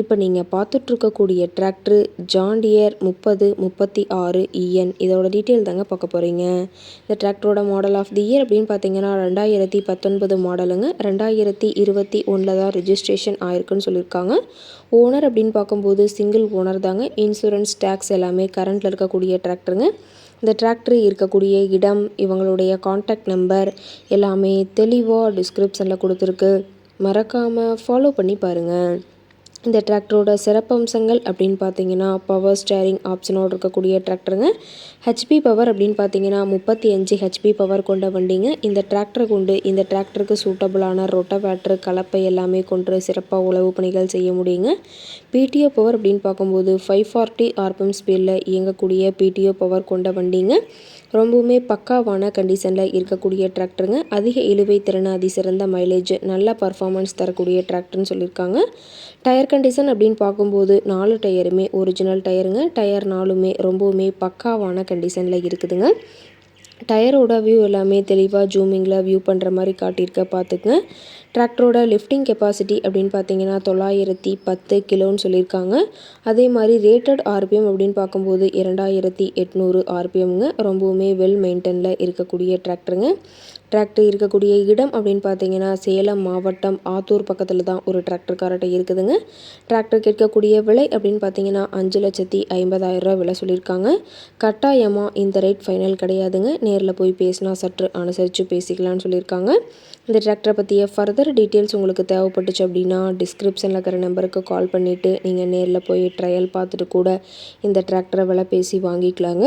இப்போ நீங்கள் பார்த்துட்ருக்கக்கூடிய tractor John Deere முப்பது முப்பத்தி ஆறு இஎன் இதோட டீட்டெயில் தாங்க பார்க்க போகிறீங்க இந்த டிராக்டரோட மாடல் ஆஃப் தி இயர் அப்படின்னு பார்த்தீங்கன்னா ரெண்டாயிரத்தி பத்தொன்பது மாடலுங்க ரெண்டாயிரத்தி இருபத்தி ஒன்றில் தான் ரிஜிஸ்ட்ரேஷன் ஆயிருக்குன்னு சொல்லியிருக்காங்க. ஓனர் அப்படின்னு பார்க்கும்போது சிங்கிள் ஓனர் தாங்க. இன்சூரன்ஸ் டேக்ஸ் எல்லாமே கரண்ட்டில் இருக்கக்கூடிய டிராக்டருங்க இந்த டிராக்டர் இருக்கக்கூடிய இடம் இவங்களுடைய காண்டாக்ட் நம்பர் எல்லாமே தெளிவாக டிஸ்கிரிப்ஷனில் கொடுத்துருக்கு. மறக்காமல் ஃபாலோ பண்ணி பாருங்கள் இந்த டிராக்டரோட சிறப்பம்சங்கள் அப்படின்னு பார்த்தீங்கன்னா பவர் ஸ்டேரிங் ஆப்ஷனோடு இருக்கக்கூடிய டிராக்டருங்க ஹெச்பி பவர் அப்படின்னு பார்த்தீங்கன்னா முப்பத்தி அஞ்சு ஹெச்பி பவர் கொண்ட வண்டிங்க. இந்த டிராக்டரை கொண்டு இந்த டிராக்டருக்கு சூட்டபுளான ரொட்டவேட்ரு கலப்பை எல்லாமே கொண்டு சிறப்பாக உழவு பணிகள் செய்ய முடியுங்க. பிடிஓ பவர் அப்படின்னு பார்க்கும்போது ஃபைவ் ஃபார்ட்டி ஆர்பிஎம் ஸ்பீடில் இயங்கக்கூடிய பிடிஓ பவர் கொண்ட வண்டிங்க. ரொம்பவுமே பக்காவான கண்டிஷனில் இருக்கக்கூடிய டிராக்டருங்க அதிக இழுவை திறன் அதிசிறந்த மைலேஜ் நல்ல பர்ஃபார்மன்ஸ் தரக்கூடிய டிராக்டர்னு சொல்லியிருக்காங்க. டயர் கண்டிஷன் அப்படின்னு பார்க்கும்போது நாலு டயருமே ஒரிஜினல் டயருங்க. டயர் நாலுமே ரொம்பவுமே பக்காவான கண்டிஷனில் இருக்குதுங்க. டயரோட வியூ எல்லாமே தெளிவாக ஜூமிங்கில் வியூ பண்ணுற மாதிரி காட்டியிருக்க பார்த்துக்குங்க. டிராக்டரோட லிஃப்டிங் கெப்பாசிட்டி அப்படின்னு பார்த்தீங்கன்னா தொள்ளாயிரத்தி பத்து கிலோன்னு சொல்லியிருக்காங்க. அதே மாதிரி ரேட்டட் ஆர்பிஎம் அப்படின்னு பார்க்கும்போது இரண்டாயிரத்தி எட்நூறு ஆர்பிஎம்ங்க ரொம்பவுமே வெல் மெயின்டெனில் இருக்கக்கூடிய டிராக்டருங்க டிராக்டர் இருக்கக்கூடிய இடம் அப்படின்னு பார்த்தீங்கன்னா சேலம் மாவட்டம் ஆத்தூர் பக்கத்தில் தான் ஒரு டிராக்டர்காரட்டை இருக்குதுங்க. டிராக்டர் கேட்கக்கூடிய விலை அப்படின்னு பார்த்தீங்கன்னா அஞ்சு லட்சத்தி ஐம்பதாயிரம் ரூபா விலை சொல்லியிருக்காங்க. கட்டாயமாக இந்த ரேட் ஃபைனல் கிடையாதுங்க. நேரில் போய் பேசினா சற்று அனுசரித்து பேசிக்கலாம்னு சொல்லியிருக்காங்க. இந்த டிராக்டரை பற்றிய ஃபர்தர் டீட்டெயில்ஸ் உங்களுக்கு தேவைப்பட்டுச்சு அப்படின்னா டிஸ்கிரிப்ஷனில் இருக்கிற நம்பருக்கு கால் பண்ணிவிட்டு நீங்கள் நேரில் போய் ட்ரையல் பார்த்துட்டு கூட இந்த டிராக்டரை விலை பேசி வாங்கிக்கலாங்க.